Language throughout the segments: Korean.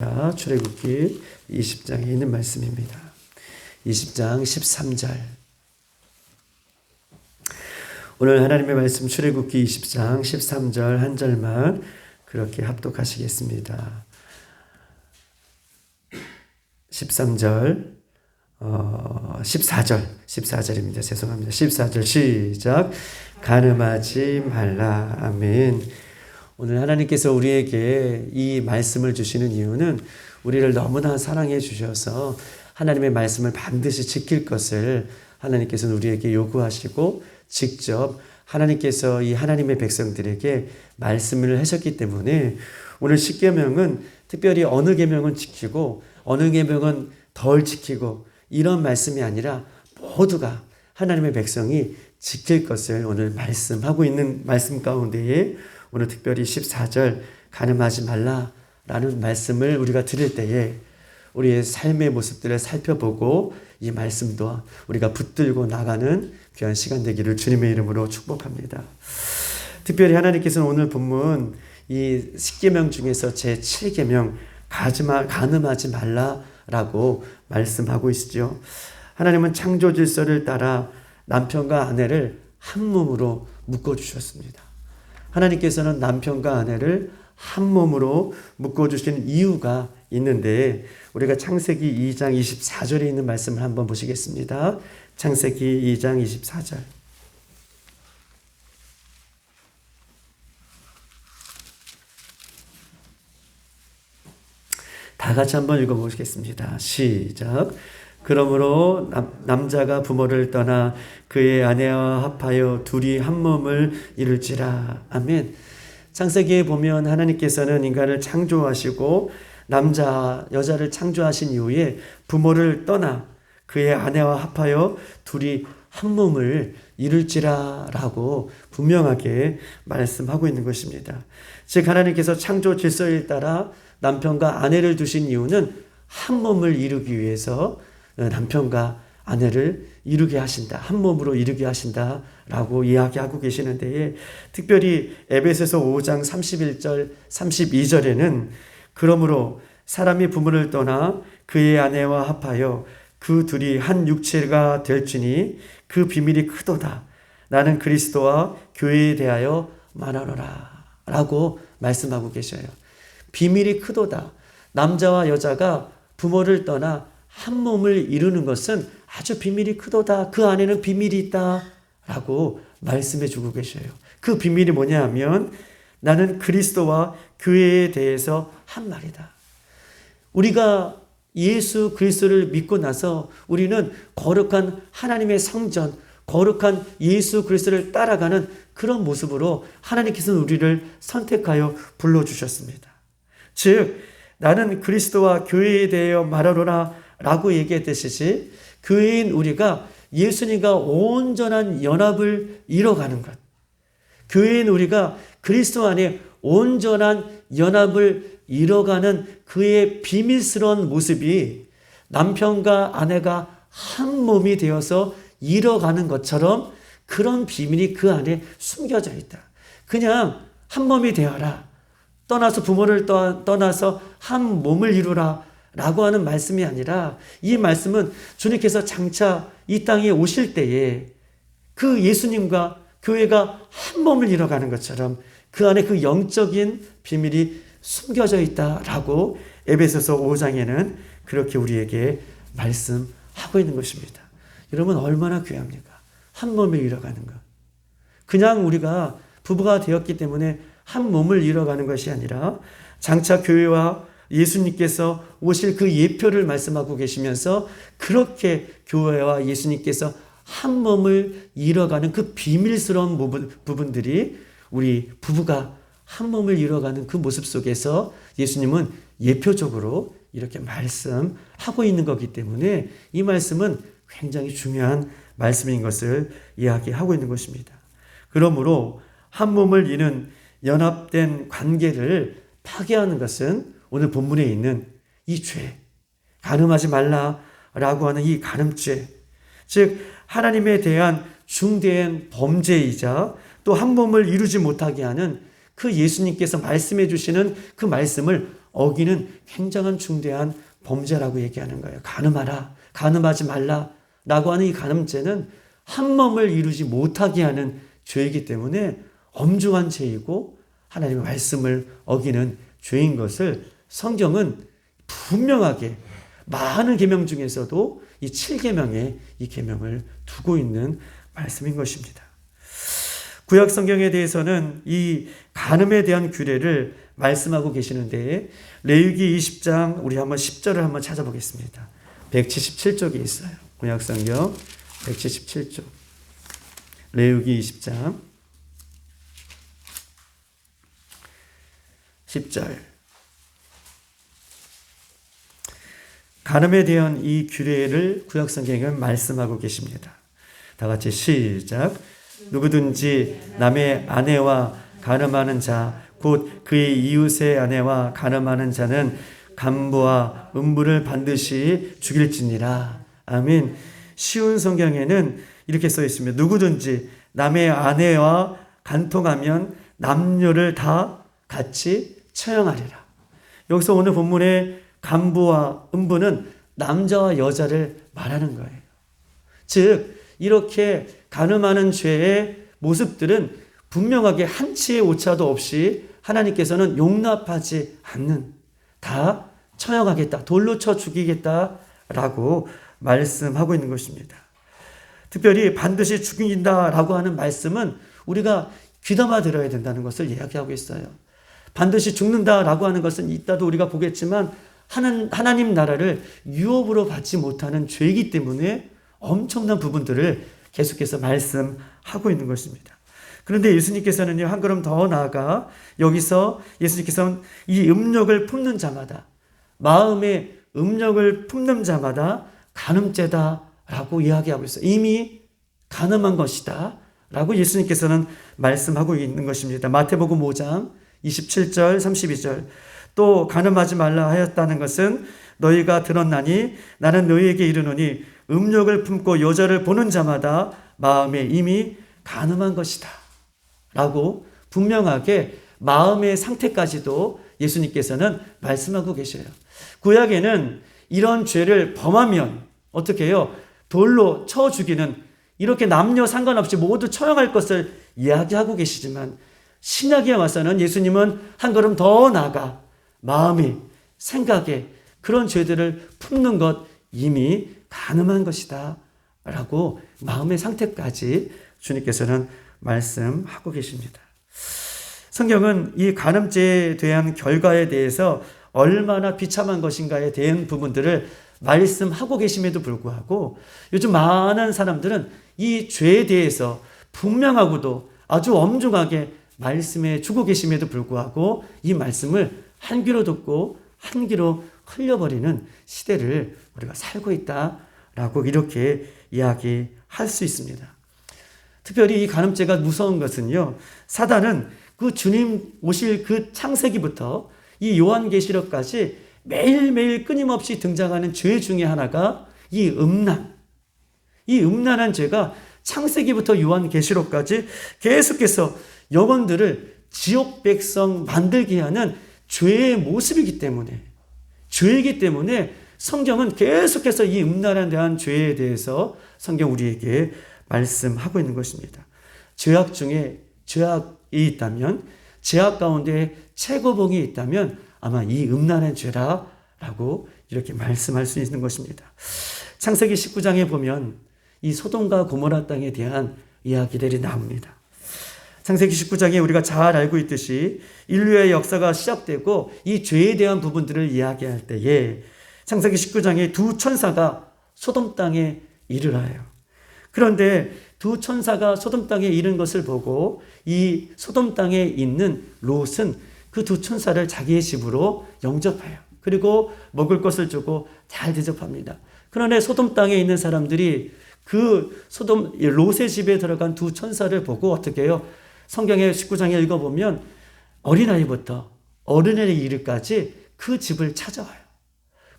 출애굽기 20장에 있는 말씀입니다. 20장 13절. 오늘 하나님의 말씀 출애굽기 20장 13절 한 절만 그렇게 합독하시겠습니다. 13절 어, 14절 14절입니다. 죄송합니다. 14절 시작 가늠하지 말라 아멘. 오늘 하나님께서 우리에게 이 말씀을 주시는 이유는 우리를 너무나 사랑해 주셔서 하나님의 말씀을 반드시 지킬 것을 하나님께서는 우리에게 요구하시고 직접 하나님께서 이 하나님의 백성들에게 말씀을 하셨기 때문에 오늘 십계명은 특별히 어느 계명은 지키고 어느 계명은 덜 지키고 이런 말씀이 아니라 모두가 하나님의 백성이 지킬 것을 오늘 말씀하고 있는 말씀 가운데에 오늘 특별히 14절 가늠하지 말라라는 말씀을 우리가 들을 때에 우리의 삶의 모습들을 살펴보고 이 말씀도 우리가 붙들고 나가는 귀한 시간 되기를 주님의 이름으로 축복합니다. 특별히 하나님께서는 오늘 본문 이 10계명 중에서 제 7계명 가지마 가늠하지 말라라고 말씀하고 있죠. 하나님은 창조 질서를 따라 남편과 아내를 한 몸으로 묶어 주셨습니다. 하나님께서는 남편과 아내를 한 몸으로 묶어 주신 이유가 있는데 우리가 창세기 2장 24절에 있는 말씀을 한번 보시겠습니다. 창세기 2장 24절. 다 같이 한번 읽어보시겠습니다. 시작. 그러므로 남, 자가 부모를 떠나 그의 아내와 합하여 둘이 한 몸을 이룰지라. 아멘. 창세기에 보면 하나님께서는 인간을 창조하시고 남자, 여자를 창조하신 이후에 부모를 떠나 그의 아내와 합하여 둘이 한 몸을 이룰지라라고 분명하게 말씀하고 있는 것입니다. 즉 하나님께서 창조 질서에 따라 남편과 아내를 두신 이유는 한 몸을 이루기 위해서 남편과 아내를 이루게 하신다. 한 몸으로 이루게 하신다. 라고 이야기하고 계시는데 특별히 에베소서 5장 31절 32절에는 그러므로 사람이 부모를 떠나 그의 아내와 합하여 그 둘이 한 육체가 될지니 그 비밀이 크도다. 나는 그리스도와 교회에 대하여 말하노라. 라고 말씀하고 계셔요. 비밀이 크도다. 남자와 여자가 부모를 떠나 한 몸을 이루는 것은 아주 비밀이 크도다. 그 안에는 비밀이 있다. 라고 말씀해 주고 계셔요. 그 비밀이 뭐냐 하면 나는 그리스도와 교회에 대해서 한 말이다. 우리가 예수 그리스도를 믿고 나서 우리는 거룩한 하나님의 성전, 거룩한 예수 그리스도를 따라가는 그런 모습으로 하나님께서는 우리를 선택하여 불러 주셨습니다. 즉, 나는 그리스도와 교회에 대하여 말하노라 라고 얘기했듯이 교회인 우리가 예수님과 온전한 연합을 이뤄가는 것. 교회인 우리가 그리스도 안에 온전한 연합을 이뤄가는 그의 비밀스러운 모습이 남편과 아내가 한 몸이 되어서 이뤄가는 것처럼 그런 비밀이 그 안에 숨겨져 있다. 그냥 한 몸이 되어라. 떠나서 부모를 떠나서 한 몸을 이루라. 라고 하는 말씀이 아니라 이 말씀은 주님께서 장차 이 땅에 오실 때에 그 예수님과 교회가 한 몸을 이뤄가는 것처럼 그 안에 그 영적인 비밀이 숨겨져 있다라고 에베소서 5장에는 그렇게 우리에게 말씀하고 있는 것입니다. 여러분 얼마나 귀합니까? 한 몸을 이뤄가는 것. 그냥 우리가 부부가 되었기 때문에 한 몸을 이뤄가는 것이 아니라 장차 교회와 예수님께서 오실 그 예표를 말씀하고 계시면서 그렇게 교회와 예수님께서 한 몸을 이뤄가는 그 비밀스러운 부분, 들이 우리 부부가 한 몸을 이뤄가는 그 모습 속에서 예수님은 예표적으로 이렇게 말씀하고 있는 거기 때문에 이 말씀은 굉장히 중요한 말씀인 것을 이야기하고 있는 것입니다. 그러므로 한 몸을 이는 연합된 관계를 파괴하는 것은 오늘 본문에 있는 이 죄, 가늠하지 말라라고 하는 이 가늠죄, 즉 하나님에 대한 중대한 범죄이자 또한 몸을 이루지 못하게 하는 그 예수님께서 말씀해 주시는 그 말씀을 어기는 굉장한 중대한 범죄라고 얘기하는 거예요. 가늠하라. 가늠하지 말라. 라고 하는 이 가늠죄는 한 몸을 이루지 못하게 하는 죄이기 때문에 엄중한 죄이고 하나님의 말씀을 어기는 죄인 것을 성경은 분명하게 많은 계명 중에서도 이 7계명에 이 계명을 두고 있는 말씀인 것입니다. 구약 성경에 대해서는 이 간음에 대한 규례를 말씀하고 계시는데 레위기 20장 우리 한번 10절을 한번 찾아보겠습니다. 177쪽에 있어요. 구약 성경 177쪽. 레위기 20장 10절. 간음에 대한 이 규례를 구약 성경은 말씀하고 계십니다. 다 같이 시작. 누구든지 남의 아내와 간음하는 자, 곧 그의 이웃의 아내와 간음하는 자는 간부와 음부를 반드시 죽일지니라. 아멘. 쉬운 성경에는 이렇게 써 있습니다. 누구든지 남의 아내와 간통하면 남녀를 다 같이 처형하리라. 여기서 오늘 본문의 간부와 음부는 남자와 여자를 말하는 거예요. 즉, 이렇게 가늠하는 죄의 모습들은 분명하게 한치의 오차도 없이 하나님께서는 용납하지 않는 다 처형하겠다, 돌로 쳐 죽이겠다라고 말씀하고 있는 것입니다. 특별히 반드시 죽인다라고 하는 말씀은 우리가 귀담아 들어야 된다는 것을 이야기하고 있어요. 반드시 죽는다라고 하는 것은 이따도 우리가 보겠지만 하나님 나라를 유업으로 받지 못하는 죄이기 때문에 엄청난 부분들을 계속해서 말씀하고 있는 것입니다. 그런데 예수님께서는요, 한 걸음 더 나아가 여기서 예수님께서는 이 음력을 품는 자마다, 마음에 음력을 품는 자마다 간음죄다 라고 이야기하고 있어요. 이미 간음한 것이다. 라고 예수님께서는 말씀하고 있는 것입니다. 마태복음 5장 27절, 32절. 또 간음하지 말라 하였다는 것은 너희가 들었나니 나는 너희에게 이르노니 음욕을 품고 여자를 보는 자마다 마음에 이미 간음한 것이다. 라고 분명하게 마음의 상태까지도 예수님께서는 말씀하고 계셔요. 구약에는 이런 죄를 범하면 어떻게 해요? 돌로 쳐 죽이는 이렇게 남녀 상관없이 모두 처형할 것을 이야기하고 계시지만 신약에 와서는 예수님은 한 걸음 더 나아가 마음이 생각에 그런 죄들을 품는 것 이미 가늠한 것이다. 라고 마음의 상태까지 주님께서는 말씀하고 계십니다. 성경은 이 간음죄에 대한 결과에 대해서 얼마나 비참한 것인가에 대한 부분들을 말씀하고 계심에도 불구하고 요즘 많은 사람들은 이 죄에 대해서 분명하고도 아주 엄중하게 말씀해 주고 계심에도 불구하고 이 말씀을 한 귀로 듣고 한 귀로 흘려버리는 시대를 우리가 살고 있다라고 이렇게 이야기할 수 있습니다. 특별히 이 간음죄가 무서운 것은요, 사단은 그 주님 오실 그 창세기부터 이 요한계시록까지 매일매일 끊임없이 등장하는 죄 중에 하나가 이 음란. 이 음란한 죄가 창세기부터 요한계시록까지 계속해서 영혼들을 지옥 백성 만들게 하는 죄의 모습이기 때문에 죄이기 때문에 성경은 계속해서 이 음란에 대한 죄에 대해서 성경 우리에게 말씀하고 있는 것입니다. 죄악 중에 죄악이 있다면 죄악 가운데 최고봉이 있다면 아마 이 음란한 죄라라고 이렇게 말씀할 수 있는 것입니다. 창세기 19장에 보면 이 소돔과 고모라 땅에 대한 이야기들이 나옵니다. 창세기 19장에 우리가 잘 알고 있듯이 인류의 역사가 시작되고 이 죄에 대한 부분들을 이야기할 때에 창세기 19장에 두 천사가 소돔 땅에 이르러요. 그런데 두 천사가 소돔 땅에 이른 것을 보고 이 소돔 땅에 있는 롯은 그 두 천사를 자기의 집으로 영접해요. 그리고 먹을 것을 주고 잘 대접합니다. 그런데 소돔 땅에 있는 사람들이 그 소돔 롯의 집에 들어간 두 천사를 보고 어떻게 해요? 성경의 19장에 읽어보면 어린아이부터 어른에 이르까지 그 집을 찾아와요.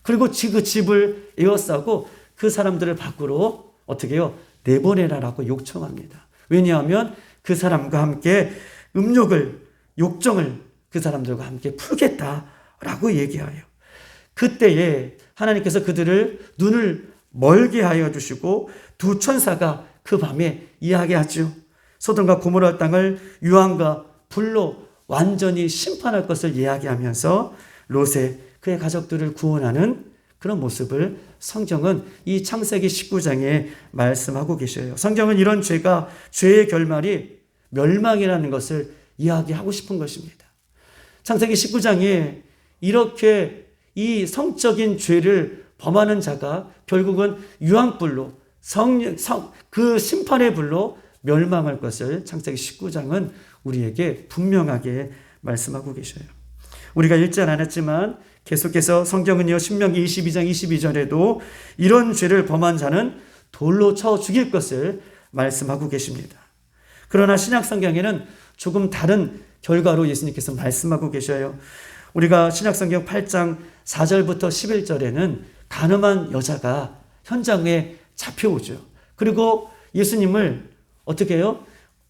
그리고 그 집을 에워싸고 그 사람들을 밖으로 어떻게 해요? 내보내라라고 요청합니다. 왜냐하면 그 사람과 함께 음욕을, 욕정을 그 사람들과 함께 풀겠다. 라고 얘기하여 그때에 하나님께서 그들을 눈을 멀게 하여 주시고 두 천사가 그 밤에 이야기하죠. 소돔과 고모라 땅을 유황과 불로 완전히 심판할 것을 이야기하면서 롯의 그의 가족들을 구원하는 그런 모습을 성경은 이 창세기 19장에 말씀하고 계셔요. 성경은 이런 죄가 죄의 결말이 멸망이라는 것을 이야기하고 싶은 것입니다. 창세기 19장에 이렇게 이 성적인 죄를 범하는 자가 결국은 유황불로 성, 성, 그 심판의 불로 멸망할 것을 창세기 19장은 우리에게 분명하게 말씀하고 계셔요. 우리가 읽지 않았지만 계속해서 성경은요, 신명기 22장 22절에도 이런 죄를 범한 자는 돌로 쳐 죽일 것을 말씀하고 계십니다. 그러나 신약 성경에는 조금 다른 결과로 예수님께서 말씀하고 계셔요. 우리가 신약 성경 8장 4절부터 11절에는 가늠한 여자가 현장에 잡혀오죠. 그리고 예수님을 어떻게 해요?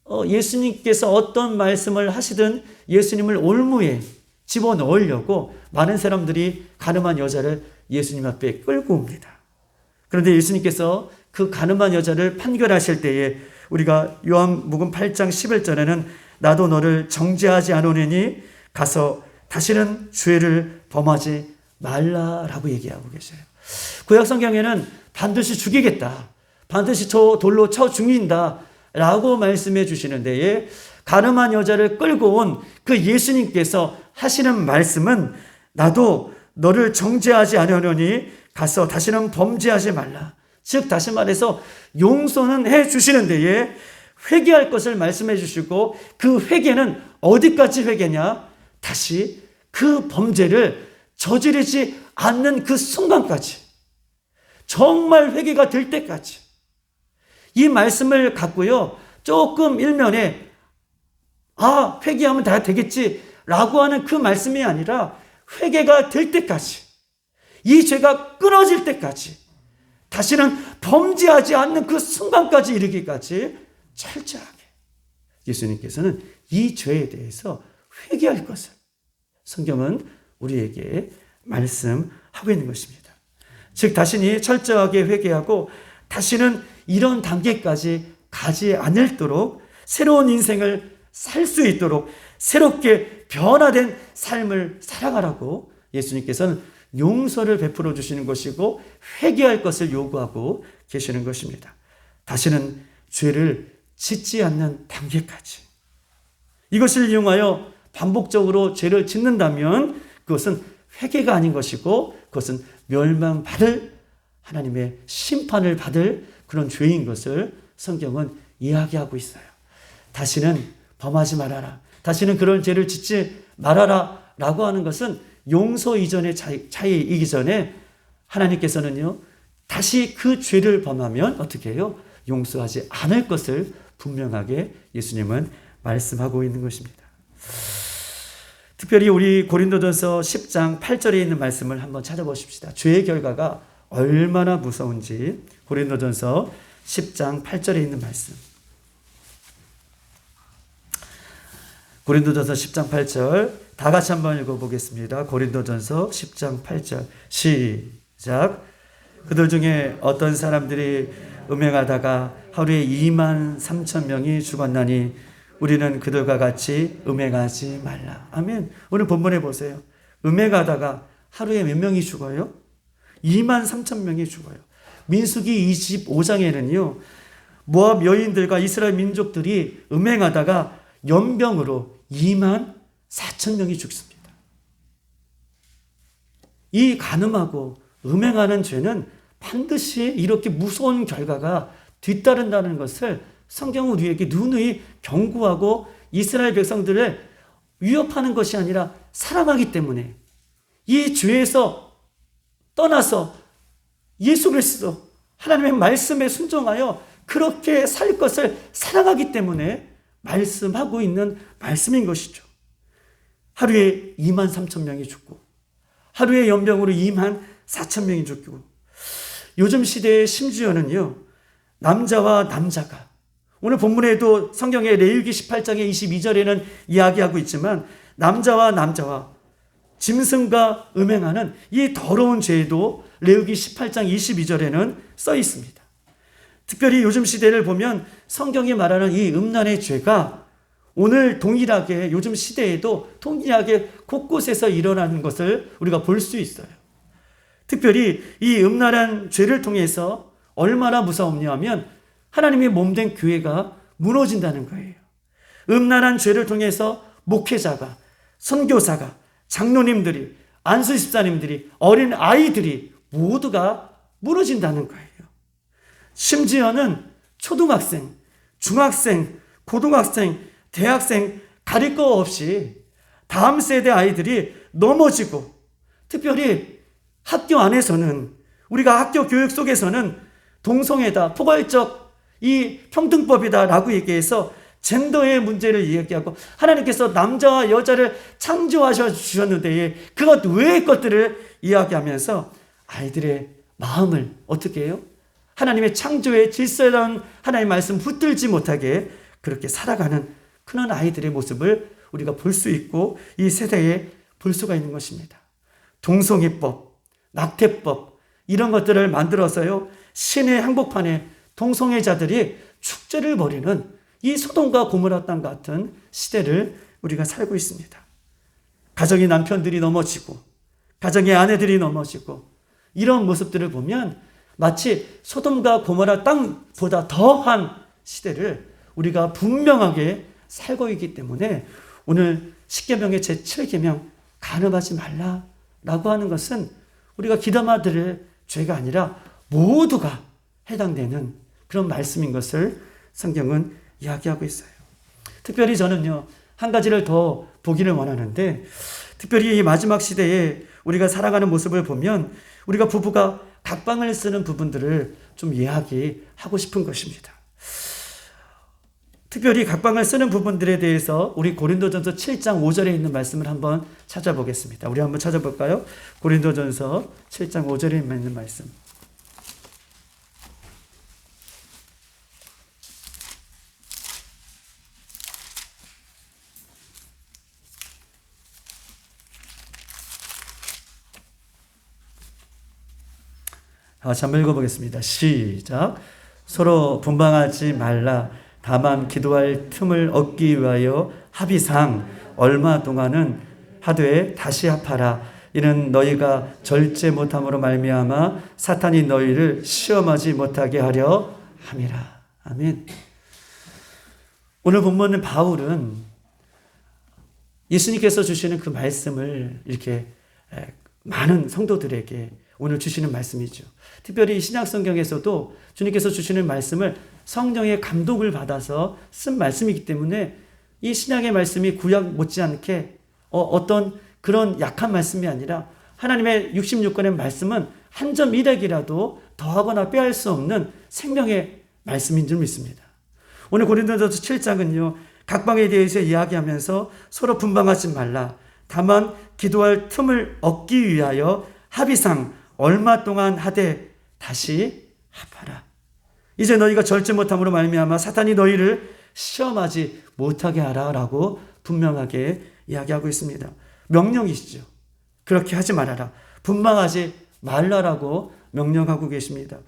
어, 예수님께서 어떤 말씀을 하시든 예수님을 올무에 집어 넣으려고 많은 사람들이 가늠한 여자를 예수님 앞에 끌고 옵니다. 그런데 예수님께서 그 가늠한 여자를 판결하실 때에 우리가 요한복음 8장 11절에는 나도 너를 정죄하지 않으니 가서 다시는 죄를 범하지 말라라고 얘기하고 계세요. 구약 성경에는 반드시 죽이겠다. 반드시 저 돌로 쳐 죽인다. 라고 말씀해 주시는 데에 가늠한 여자를 끌고 온 그 예수님께서 하시는 말씀은 나도 너를 정죄하지 않으려니 가서 다시는 범죄하지 말라. 즉 다시 말해서 용서는 해 주시는 데에 회개할 것을 말씀해 주시고 그 회개는 어디까지 회개냐? 다시 그 범죄를 저지르지 않는 그 순간까지 정말 회개가 될 때까지 이 말씀을 갖고요 조금 일면에 아 회개하면 다 되겠지 라고 하는 그 말씀이 아니라 회개가 될 때까지 이 죄가 끊어질 때까지 다시는 범죄하지 않는 그 순간까지 이르기까지 철저하게 예수님께서는 이 죄에 대해서 회개할 것을 성경은 우리에게 말씀하고 있는 것입니다. 즉 다시니 철저하게 회개하고 다시는 이런 단계까지 가지 않을도록 새로운 인생을 살 수 있도록 새롭게 변화된 삶을 살아가라고 예수님께서는 용서를 베풀어 주시는 것이고 회개할 것을 요구하고 계시는 것입니다. 다시는 죄를 짓지 않는 단계까지. 이것을 이용하여 반복적으로 죄를 짓는다면 그것은 회개가 아닌 것이고 그것은 멸망받을 하나님의 심판을 받을 그런 죄인 것을 성경은 이야기하고 있어요. 다시는 범하지 말아라. 다시는 그런 죄를 짓지 말아라. 라고 하는 것은 용서 이전의 차이, 차이이기 전에 하나님께서는요, 다시 그 죄를 범하면 어떻게 해요? 용서하지 않을 것을 분명하게 예수님은 말씀하고 있는 것입니다. 특별히 우리 고린도전서 10장 8절에 있는 말씀을 한번 찾아보십시다. 죄의 결과가 얼마나 무서운지 고린도전서 10장 8절에 있는 말씀. 고린도전서 10장 8절 다 같이 한번 읽어보겠습니다. 고린도전서 10장 8절 시작 그들 중에 어떤 사람들이 음행하다가 하루에 2만 3천 명이 죽었나니 우리는 그들과 같이 음행하지 말라. 아멘. 오늘 본문에 보세요. 음행하다가 하루에 몇 명이 죽어요? 2만 3천 명이 죽어요. 민수기 25장에는요. 모압 여인들과 이스라엘 민족들이 음행하다가 연병으로 2만 4천 명이 죽습니다. 이 간음하고 음행하는 죄는 반드시 이렇게 무서운 결과가 뒤따른다는 것을 성경은 우리에게 누누이 경고하고 이스라엘 백성들을 위협하는 것이 아니라 사랑하기 때문에 이 죄에서 떠나서 예수 그리스도 하나님의 말씀에 순종하여 그렇게 살 것을 사랑하기 때문에 말씀하고 있는 말씀인 것이죠. 하루에 2만 3천 명이 죽고 하루에 연병으로 2만 4천 명이 죽고 요즘 시대의 심지어는요 남자와 남자가 오늘 본문에도 성경의 레위기 18장의 22절에는 이야기하고 있지만 남자와 남자와 짐승과 음행하는 이 더러운 죄도 레위기 18장 22절에는 써 있습니다. 특별히 요즘 시대를 보면 성경이 말하는 이 음란의 죄가 오늘 동일하게 요즘 시대에도 동일하게 곳곳에서 일어나는 것을 우리가 볼 수 있어요. 특별히 이 음란한 죄를 통해서 얼마나 무서웠냐 하면 하나님의 몸된 교회가 무너진다는 거예요. 음란한 죄를 통해서 목회자가, 선교사가, 장로님들이, 안수집사님들이, 어린 아이들이 모두가 무너진다는 거예요. 심지어는 초등학생, 중학생, 고등학생, 대학생 가릴 거 없이 다음 세대 아이들이 넘어지고 특별히 학교 안에서는 우리가 학교 교육 속에서는 동성애다, 포괄적 이 평등법이다라고 얘기해서 젠더의 문제를 이야기하고 하나님께서 남자와 여자를 창조하셔 주셨는데 그것 외의 것들을 이야기하면서 아이들의 마음을 어떻게 해요? 하나님의 창조의 질서라는 하나님의 말씀 붙들지 못하게 그렇게 살아가는 그런 아이들의 모습을 우리가 볼 수 있고 이 세대에 볼 수가 있는 것입니다. 동성애법, 낙태법 이런 것들을 만들어서요 신의 항복판에 동성애자들이 축제를 벌이는 이 소돔과 고모라 땅 같은 시대를 우리가 살고 있습니다. 가정의 남편들이 넘어지고 가정의 아내들이 넘어지고 이런 모습들을 보면 마치 소돔과 고모라 땅보다 더한 시대를 우리가 분명하게 살고 있기 때문에 오늘 십계명의 제7계명 간음하지 말라라고 하는 것은 우리가 기담아 들을 죄가 아니라 모두가 해당되는 그런 말씀인 것을 성경은 이야기하고 있어요. 특별히 저는요, 한 가지를 더 보기를 원하는데, 특별히 이 마지막 시대에 우리가 살아가는 모습을 보면, 우리가 부부가 각방을 쓰는 부분들을 좀 이야기하고 싶은 것입니다. 특별히 각방을 쓰는 부분들에 대해서 우리 고린도전서 7장 5절에 있는 말씀을 한번 찾아보겠습니다. 우리 한번 찾아볼까요? 고린도전서 7장 5절에 있는 말씀. 아, 한번 읽어보겠습니다. 시작. 서로 분방하지 말라. 다만 기도할 틈을 얻기 위하여 합의상 얼마 동안은 하되 다시 합하라. 이는 너희가 절제 못함으로 말미암아 사탄이 너희를 시험하지 못하게 하려 함이라. 아멘. 오늘 본문은 바울은 예수님께서 주시는 그 말씀을 이렇게 많은 성도들에게 오늘 주시는 말씀이죠. 특별히 신약 성경에서도 주님께서 주시는 말씀을 성령의 감동을 받아서 쓴 말씀이기 때문에 이 신약의 말씀이 구약 못지않게 어, 떤 그런 약한 말씀이 아니라 하나님의 66권의 말씀은 한점 이렉이라도 더하거나 빼할 수 없는 생명의 말씀인 줄 믿습니다. 오늘 고린도전서 7장은요. 각방에 대해서 이야기하면서 서로 분방하지 말라. 다만 기도할 틈을 얻기 위하여 합의상 얼마 동안 하되 다시 합하라. 이제 너희가 절제 못함으로 말미암아 사탄이 너희를 시험하지 못하게 하라라고 분명하게 이야기하고 있습니다. 명령이시죠. 그렇게 하지 말아라. 분방하지 말라라고 명령하고 계십니다.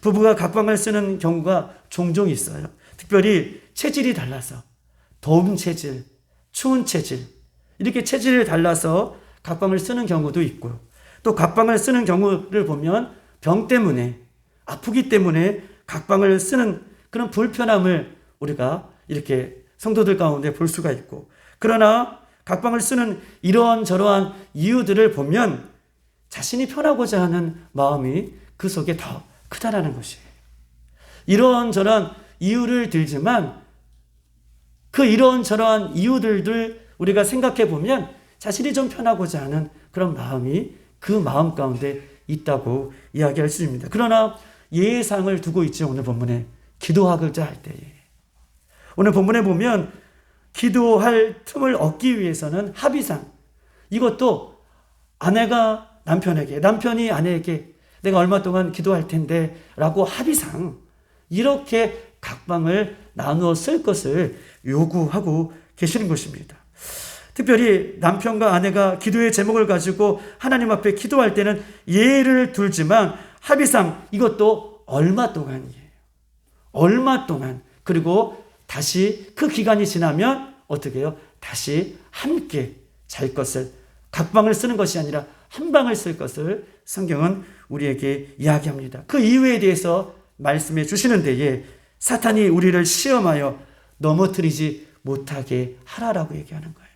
부부가 각방을 쓰는 경우가 종종 있어요. 특별히 체질이 달라서 더운 체질, 추운 체질 이렇게 체질이 달라서 각방을 쓰는 경우도 있고 또 각방을 쓰는 경우를 보면 병 때문에 아프기 때문에 각방을 쓰는 그런 불편함을 우리가 이렇게 성도들 가운데 볼 수가 있고 그러나 각방을 쓰는 이러한 저러한 이유들을 보면 자신이 편하고자 하는 마음이 그 속에 더 크다라는 것이에요. 이런 저런 이유를 들지만 그 이런 저러한 이유들을 우리가 생각해 보면 자신이 좀 편하고자 하는 그런 마음이 그 마음 가운데 있다고 이야기할 수 있습니다. 그러나 예상을 두고 있죠. 오늘 본문에 기도하고자 할 때에. 오늘 본문에 보면 기도할 틈을 얻기 위해서는 합의상 이것도 아내가 남편에게 남편이 아내에게 내가 얼마 동안 기도할 텐데 라고 합의상 이렇게 각방을 나누어 쓸 것을 요구하고 계시는 것입니다. 특별히 남편과 아내가 기도의 제목을 가지고 하나님 앞에 기도할 때는 예를 둘지만 합의상 이것도 얼마 동안이에요. 얼마 동안. 그리고 다시 그 기간이 지나면 어떻게 해요? 다시 함께 잘 것을 각 방을 쓰는 것이 아니라 한 방을 쓸 것을 성경은 우리에게 이야기합니다. 그 이유에 대해서 말씀해 주시는 데에 사탄이 우리를 시험하여 넘어뜨리지 못하게 하라라고 얘기하는 거예요.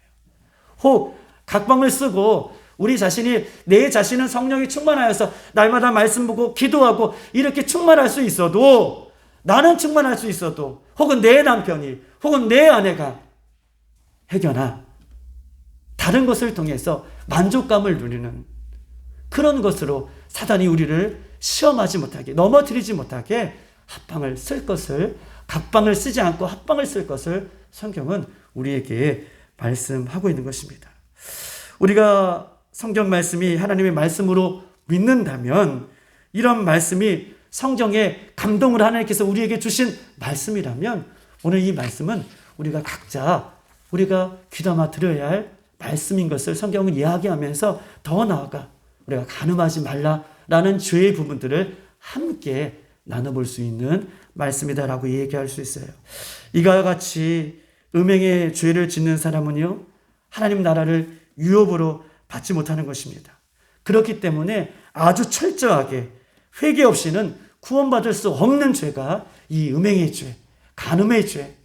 혹 각방을 쓰고 우리 자신이 내 자신은 성령이 충만하여서 날마다 말씀 보고 기도하고 이렇게 충만할 수 있어도 나는 충만할 수 있어도 혹은 내 남편이 혹은 내 아내가 해결나 다른 것을 통해서 만족감을 누리는 그런 것으로 사단이 우리를 시험하지 못하게 넘어뜨리지 못하게 합방을 쓸 것을 각방을 쓰지 않고 합방을 쓸 것을 성경은 우리에게 말씀하고 있는 것입니다. 우리가 성경 말씀이 하나님의 말씀으로 믿는다면 이런 말씀이 성경에 감동을 하나님께서 우리에게 주신 말씀이라면 오늘 이 말씀은 우리가 각자 우리가 귀담아 들어야 할 말씀인 것을 성경은 이야기하면서 더 나아가 우리가 가늠하지 말라라는 죄의 부분들을 함께 나눠볼 수 있는 말씀이다라고 얘기할 수 있어요. 이와 같이 음행의 죄를 짓는 사람은요, 하나님 나라를 유업으로 받지 못하는 것입니다. 그렇기 때문에 아주 철저하게 회개 없이는 구원받을 수 없는 죄가 이 음행의 죄, 간음의 죄,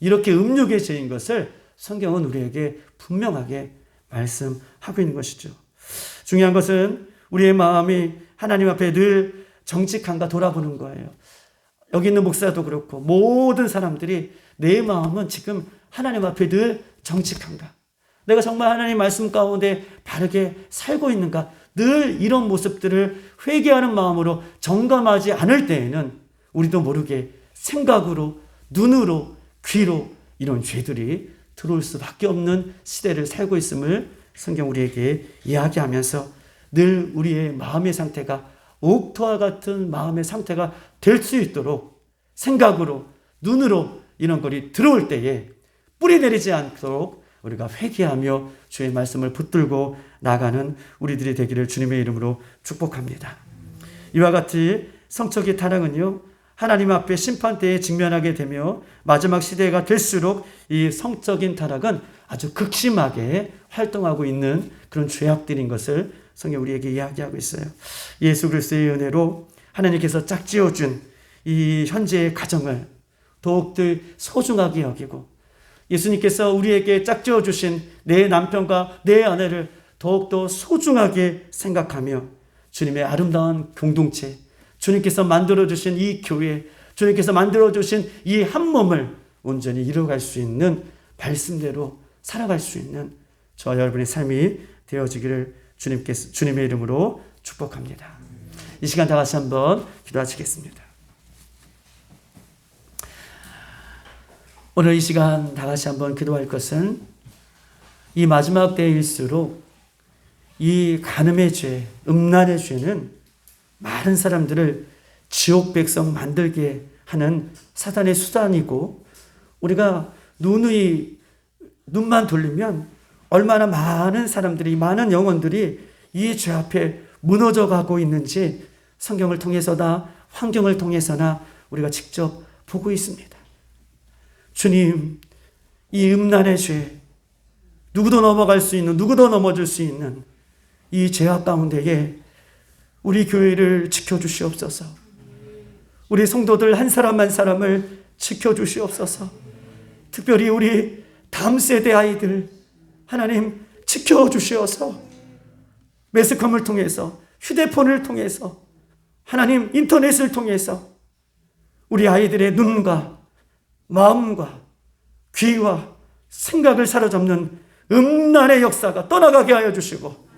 이렇게 음욕의 죄인 것을 성경은 우리에게 분명하게 말씀하고 있는 것이죠. 중요한 것은 우리의 마음이 하나님 앞에 늘 정직한가 돌아보는 거예요. 여기 있는 목사도 그렇고 모든 사람들이 내 마음은 지금 하나님 앞에 늘 정직한가? 내가 정말 하나님 말씀 가운데 바르게 살고 있는가? 늘 이런 모습들을 회개하는 마음으로 정감하지 않을 때에는 우리도 모르게 생각으로, 눈으로, 귀로 이런 죄들이 들어올 수밖에 없는 시대를 살고 있음을 성경 우리에게 이야기하면서 늘 우리의 마음의 상태가 옥토와 같은 마음의 상태가 될 수 있도록 생각으로, 눈으로 이런 것이 들어올 때에 뿌리 내리지 않도록 우리가 회개하며 주의 말씀을 붙들고 나가는 우리들이 되기를 주님의 이름으로 축복합니다. 이와 같이 성적인 타락은요, 하나님 앞에 심판대에 직면하게 되며 마지막 시대가 될수록 이 성적인 타락은 아주 극심하게 활동하고 있는 그런 죄악들인 것을 성경 우리에게 이야기하고 있어요. 예수 그리스도의 은혜로 하나님께서 짝지어준 이 현재의 가정을 더욱들 소중하게 여기고 예수님께서 우리에게 짝지어 주신 내 남편과 내 아내를 더욱더 소중하게 생각하며 주님의 아름다운 공동체, 주님께서 만들어 주신 이 교회, 주님께서 만들어 주신 이 한 몸을 온전히 이루어갈 수 있는 말씀대로 살아갈 수 있는 저 여러분의 삶이 되어지기를 주님께서 주님의 이름으로 축복합니다. 이 시간 다 같이 한번 기도하시겠습니다. 오늘 이 시간 다 같이 한번 기도할 것은 이 마지막 때일수록 이 간음의 죄, 음란의 죄는 많은 사람들을 지옥 백성 만들게 하는 사단의 수단이고 우리가 눈의 눈만 돌리면 얼마나 많은 사람들이 많은 영혼들이 이 죄 앞에 무너져 가고 있는지 성경을 통해서나 환경을 통해서나 우리가 직접 보고 있습니다. 주님, 이 음란의 죄, 누구도 넘어갈 수 있는, 누구도 넘어질 수 있는 이 죄악 가운데에 우리 교회를 지켜주시옵소서. 우리 성도들 한 사람 한 사람을 지켜주시옵소서. 특별히 우리 다음 세대 아이들, 하나님 지켜주시어서 매스컴을 통해서, 휴대폰을 통해서, 하나님 인터넷을 통해서 우리 아이들의 눈과 마음과 귀와 생각을 사로잡는 음란의 역사가 떠나가게 하여 주시고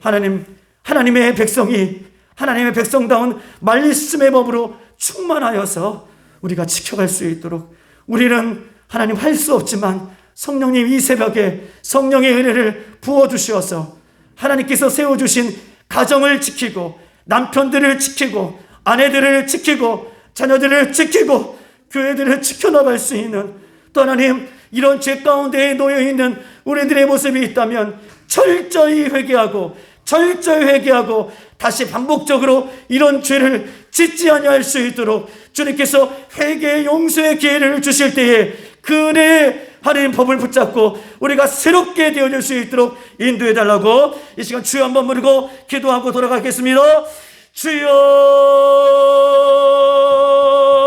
하나님 하나님의 백성이 하나님의 백성다운 말씀의 법으로 충만하여서 우리가 지켜갈 수 있도록 우리는 하나님 할 수 없지만 성령님 이 새벽에 성령의 은혜를 부어 주시어서 하나님께서 세워 주신 가정을 지키고 남편들을 지키고 아내들을 지키고 자녀들을 지키고 교회들을 지켜나갈 수 있는 또 하나님 이런 죄 가운데에 놓여 있는 우리들의 모습이 있다면 철저히 회개하고 철저히 회개하고 다시 반복적으로 이런 죄를 짓지 아니할 수 있도록 주님께서 회개의 용서의 기회를 주실 때에 그 은혜 하나님 법을 붙잡고 우리가 새롭게 되어질 수 있도록 인도해 달라고 이 시간 주여 한번 부르고 기도하고 돌아가겠습니다. 주여